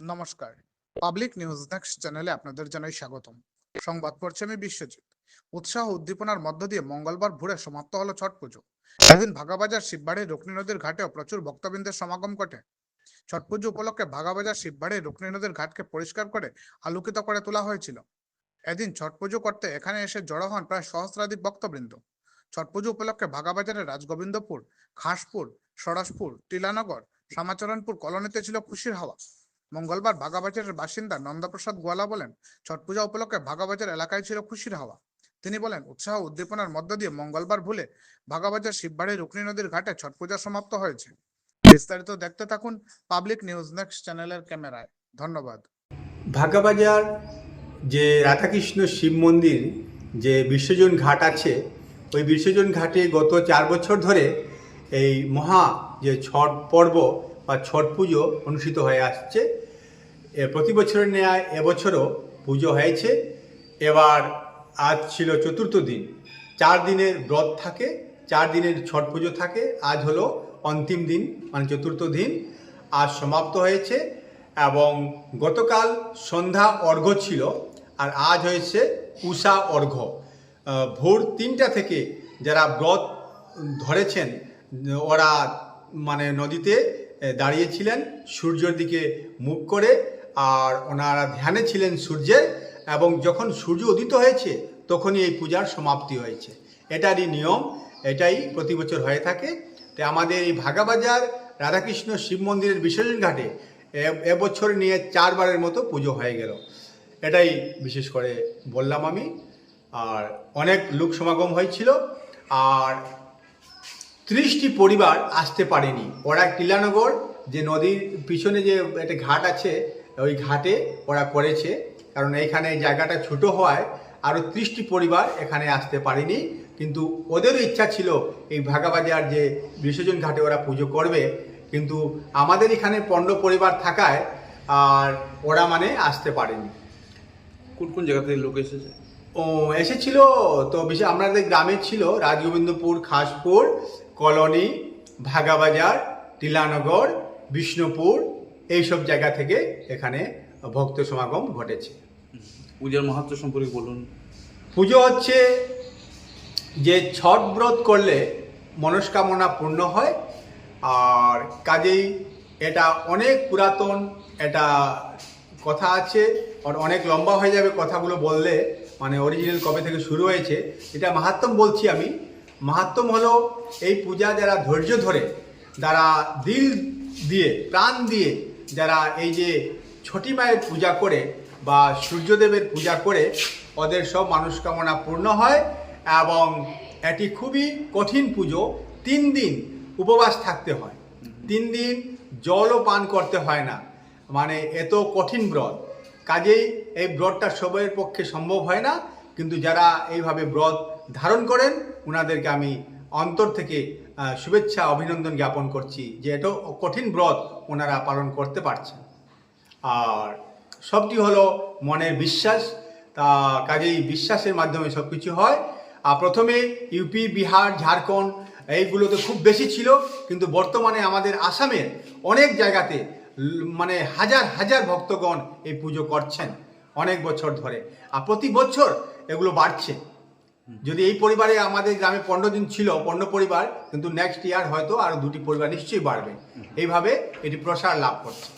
নমস্কার। Public news next চ্যানেলে আপনাদের জানাই স্বাগতম। সংবাদ পড়ছে আমি বিশ্বজিৎ। উৎসাহ উদ্দীপনার মধ্য দিয়ে মঙ্গলবার ভোরে সমাপ্ত হলো ছট পুজো। এদিন ভাগাবাজার শিববাড়ির রুকনি নদীর ঘাটেও প্রচুর ভক্তবৃন্দের সমাগম ঘটে। ছট পুজো উপলক্ষে ভাগাবাজার শিববাড়ির রুকনি নদীর ঘাটকে পরিষ্কার করে আলোকিত করে তোলা হয়েছিল। এদিন ছট পুজো করতে এখানে এসে জড়ো হন প্রায় সহস্রাধিক ভক্তবৃন্দ। ছট পুজো উপলক্ষে ভাগাবাজারের রাজগোবিন্দপুর, খাসপুর, সরাসপুর টিলানগর শ্যামাচরণপুর কলোনিতে ছিল খুশির হাওয়া। মঙ্গলবার ভাগাবাজারের বাসিন্দা নন্দপ্রসাদ গোয়ালা বলেন, ছট পূজা উপলক্ষে ভাগাবাজার এলাকায় ছিল খুশির হাওয়া। তিনি বলেন, উৎসাহ উদ্দীপনার মধ্য দিয়ে মঙ্গলবার ভুলে ভাগাবাজার শিববাড়ি রুকনি নদীর ঘাটে ছট পূজা সমাপ্ত হয়েছে। বিস্তারিত দেখতে থাকুন পাবলিক নিউজ নেক্সট চ্যানেলের ক্যামেরায়। ধন্যবাদ। ভাগাবাজার যে রাধাকৃষ্ণ শিব মন্দির, যে বিশ্বজন ঘাট আছে, ওই বিশ্বজন ঘাটে গত চার বছর ধরে এই মহা যে ছট পর্ব বা ছট পুজো অনুষ্ঠিত হয়ে আসছে। এ প্রতি বছরের ন্যায় এবছরও পুজো হয়েছে। এবার আজ ছিল চতুর্থ দিন। চার দিনের ব্রত থাকে, চার দিনের ছট পুজো থাকে। আজ হলো অন্তিম দিন মানে চতুর্থ দিন। আজ সমাপ্ত হয়েছে এবং গতকাল সন্ধ্যা অর্ঘ্য ছিল আর আজ হয়েছে উষা অর্ঘ্য। ভোর তিনটা থেকে যারা ব্রত ধরেছেন, ওরা মানে নদীতে দাঁড়িয়েছিলেন। সূর্যের দিকে মুখ করে আর ওনারা ধ্যানে ছিলেন সূর্যের এবং যখন সূর্য উদিত হয়েছে, তখনই এই পূজার সমাপ্তি হয়েছে। এটারই নিয়ম, এটাই প্রতি বছর হয়ে থাকে। তো আমাদের এই ভাগাবাজার, রাধাকৃষ্ণ শিব মন্দিরের বিসর্জন ঘাটে এবছর নিয়ে চারবারের মতো পুজো হয়ে গেল। এটাই বিশেষ করে বললাম আমি। আর অনেক লোক সমাগম হয়েছিল আর ত্রিশটি পরিবার আসতে পারেনি। ওরা টিলানগর, যে নদীর পিছনে যে একটা ঘাট আছে ওই ঘাটে ওরা করেছে। কারণ এইখানে জায়গাটা ছোট হওয়ায় আরও ত্রিশটি পরিবার এখানে আসতে পারেনি। কিন্তু ওদেরও ইচ্ছা ছিল এই ভাগাবাজার যে বিসর্জন ঘাটে ওরা পুজো করবে। কিন্তু আমাদের এখানে পণ্ড পরিবার থাকায় আর ওরা মানে আসতে পারেনি। কোন কোন জায়গা থেকে লোক এসেছে? ও এসেছিল তো বিশেষ আমাদের গ্রামে ছিল রাজগোবিন্দপুর খাসপুর কলোনি ভাগাবাজার টিলানগর বিষ্ণুপুর এইসব জায়গা থেকে এখানে ভক্ত সমাগম ঘটেছে। পূজার মাহাত্ম সম্পর্কে বলুন। পুজো হচ্ছে যে ছট ব্রত করলে মনস্কামনা পূর্ণ হয় আর কাজেই এটা অনেক পুরাতন এটা কথা আছে আর অনেক লম্বা হয়ে যাবে কথাগুলো বললে মানে অরিজিনাল কবে থেকে শুরু হয়েছে এটা মাহাত্ম বলছি আমি। মাহাত্ম হলো এই পূজা যারা ধৈর্য ধরে যারা দিল দিয়ে প্রাণ দিয়ে যারা এই যে ছটি মায়ের পূজা করে বা সূর্যদেবের পূজা করে, ওদের সব মানুষকামনা পূর্ণ হয় এবং এটি খুবই কঠিন পুজো। তিন দিন উপবাস থাকতে হয়। তিন দিন জলও পান করতে হয় না। মানে এত কঠিন ব্রত। কাজেই এই ব্রতটা সবাইয়ের পক্ষে সম্ভব হয় না। কিন্তু যারা এইভাবে ব্রত ধারণ করেন ওনাদেরকে আমি অন্তর থেকে শুভেচ্ছা, অভিনন্দন জ্ঞাপন করছি যে এত কঠিন ব্রত ওনারা পালন করতে পারছেন। আর সবটি হলো মনের বিশ্বাস, তা কাজেই বিশ্বাসের মাধ্যমে সব কিছু হয়। আর প্রথমে ইউপি বিহার, ঝাড়খণ্ড এইগুলো তো খুব বেশি ছিল, কিন্তু বর্তমানে আমাদের আসামের অনেক জায়গাতে মানে হাজার হাজার ভক্তগণ এই পুজো করছেন অনেক বছর ধরে। আর প্রতি বছর এগুলো বাড়ছে। যদি এই পরিবারে আমাদের গ্রামে পনেরো দিন ছিল পনেরো পরিবার কিন্তু নেক্সট ইয়ার হয়তো আরও দুটি পরিবার নিশ্চয়ই বাড়বে। এইভাবে এটি প্রসার লাভ করছে।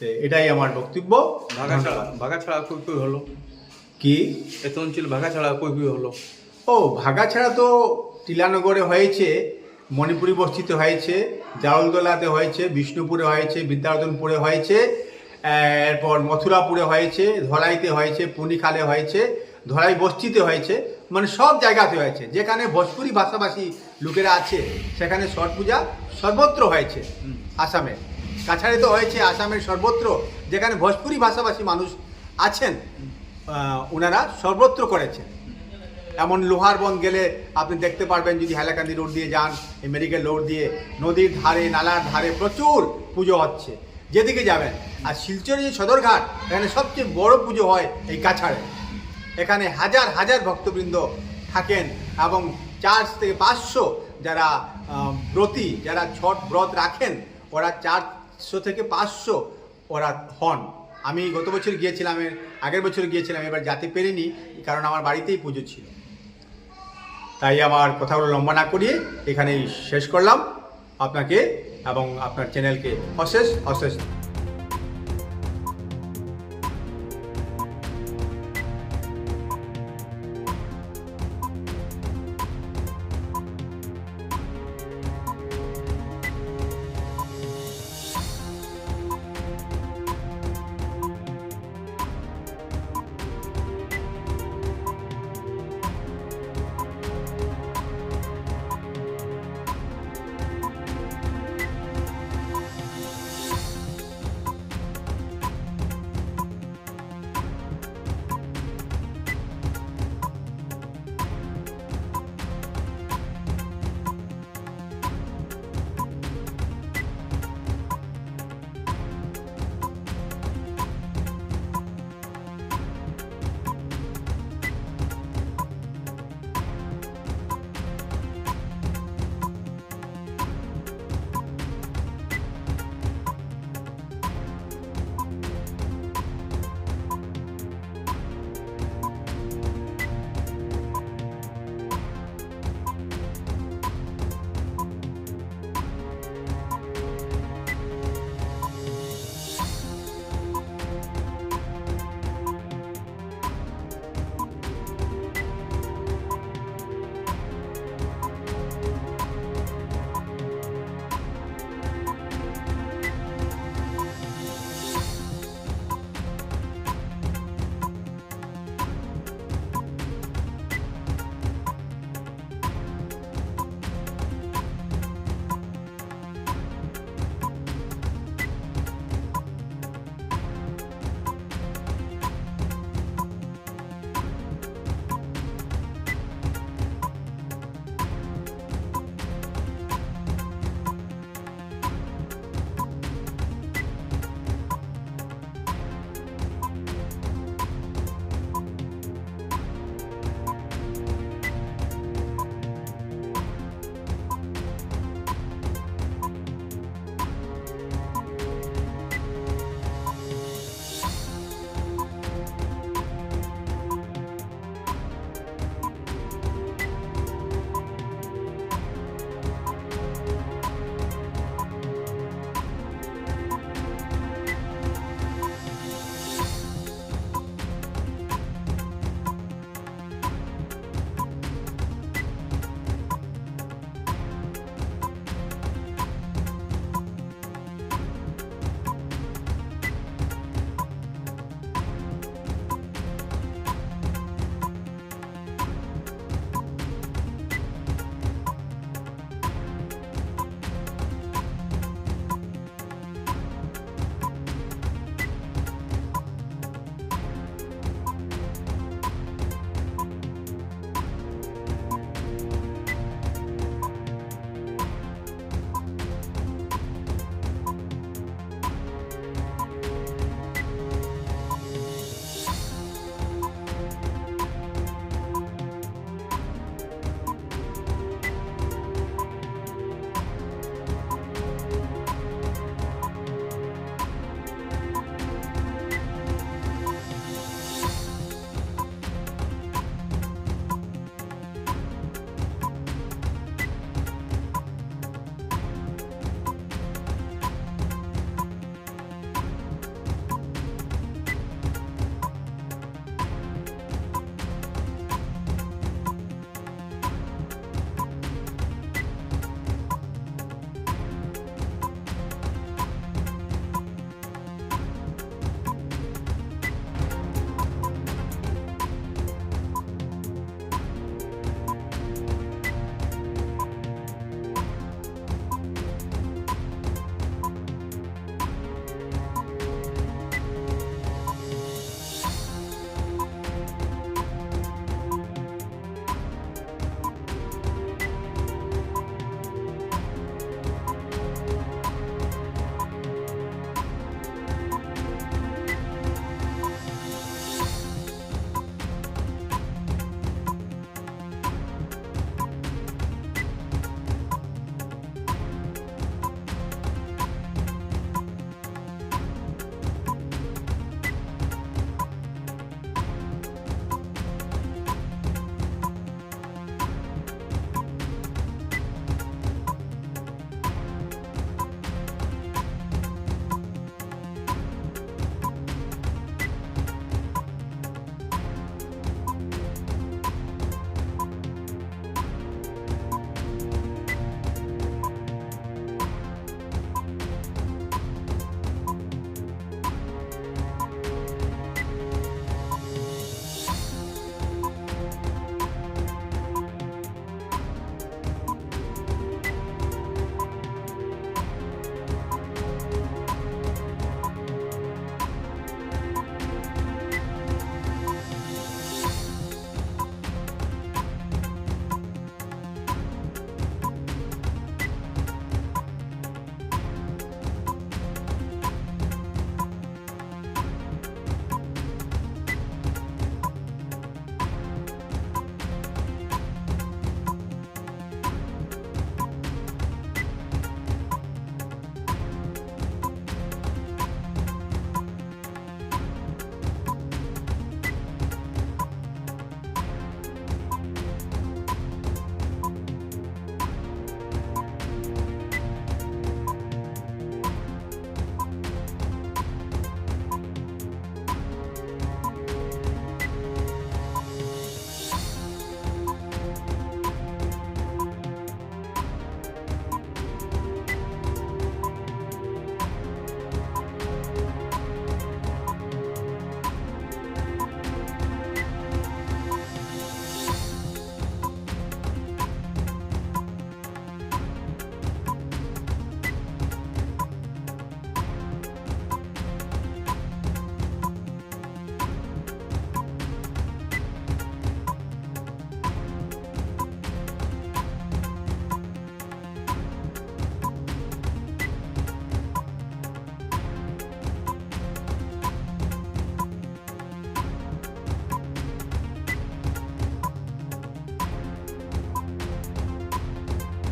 তো এটাই আমার বক্তব্য। ভাগা ছাড়া ভাগা ছাড়া কই কই হলো? কি? এত অঞ্চল ভাগা ছাড়া কই কই হলো? ও ভাগা ছাড়া তো টিলানগরে হয়েছে মণিপুরি বস্তিতে হয়েছে জাউলদোলাতে হয়েছে বিষ্ণুপুরে হয়েছে বিদ্যারতনপুরে হয়েছে এরপর মথুরাপুরে হয়েছে ধলাইতে হয়েছে পুনিখালে হয়েছে ধলাই বস্তিতে হয়েছে মানে সব জায়গাতে হয়েছে। যেখানে ভোজপুরি ভাষাভাষী লোকেরা আছে, সেখানে ছট পূজা সর্বত্র হয়েছে আসামে। কাছাড়ে তো হয়েছে আসামের সর্বত্র, যেখানে ভোজপুরি ভাষাভাষী মানুষ আছেন ওনারা সর্বত্র করেছেন। এমন লোহার বন গেলে আপনি দেখতে পারবেন, যদি হাইলাকান্দি রোড দিয়ে যান মেডিকেল রোড দিয়ে, নদীর ধারে, নালার ধারে প্রচুর পুজো হচ্ছে। যেদিকে যাবেন। আর শিলচরে যে সদরঘাট, এখানে সবচেয়ে বড় পুজো হয় এই কাছাড়ে। এখানে হাজার হাজার ভক্তবৃন্দ থাকেন এবং চার থেকে পাঁচশো যারা ব্রতী, যারা ছট ব্রত রাখেন, ওরা চারশো থেকে পাঁচশো ওরা হন। আমি গত বছর গিয়েছিলাম আগের বছর গিয়েছিলাম, এবার যেতে পেরিনি, কারণ আমার বাড়িতেই পুজো ছিল। তাই আমার কথাগুলো লম্বা না করিয়ে এখানেই শেষ করলাম। আপনাকে এবং আপনার চ্যানেলকে অশেষ অশেষ